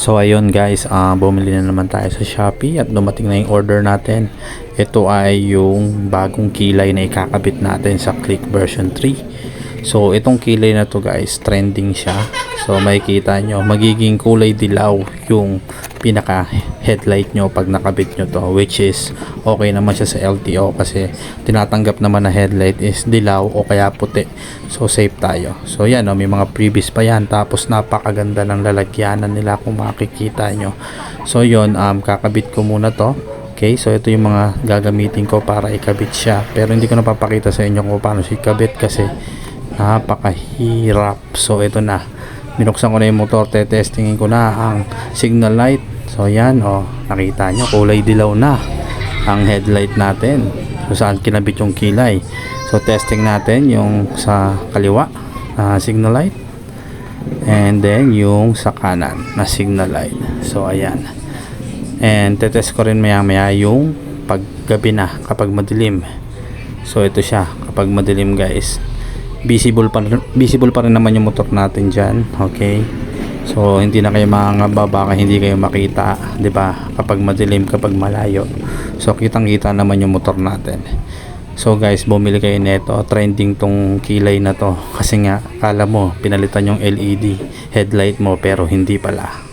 So ayun guys, ah bumili na naman tayo sa Shopee at dumating na yung order natin. Ito ay yung bagong kilay na ikakabit natin sa Click version 3. So itong kilay na to guys, trending siya. So makikita nyo, magiging kulay dilaw yung pinaka headlight nyo pag nakabit nyo to which is okay naman siya sa LTO kasi tinatanggap naman na headlight is dilaw o kaya puti. So safe tayo. So yan oh, may mga previous pa yan. Tapos napakaganda ng lalagyanan nila kung makikita nyo. So yon um, kakabit ko muna to. Okay, so ito yung mga gagamitin ko para ikabit siya. Pero hindi ko napapakita sa inyo kung paano siya ikabit kasi napakahirap. So ito na. Binuksan ko na yung motor, testingin ko na ang signal light. So yan, oh, nakita nyo, kulay dilaw na ang headlight natin. Kung saan kinabit yung kilay. So testing natin yung sa kaliwa na signal light. And then yung sa kanan na signal light. So ayan. And tetest ko rin maya maya yung paggabi na kapag madilim. So ito siya kapag madilim guys. Visible pa, visible pa rin naman yung motor natin dyan. Okay. So hindi na kayo mangangaba baka hindi kayo makita, ba? Kapag madilim, kapag malayo. So kitang-kita naman yung motor natin. So guys, bumili kayo nito. Trending tong kilay na to kasi nga kala mo pinalitan yung LED headlight mo pero hindi pala.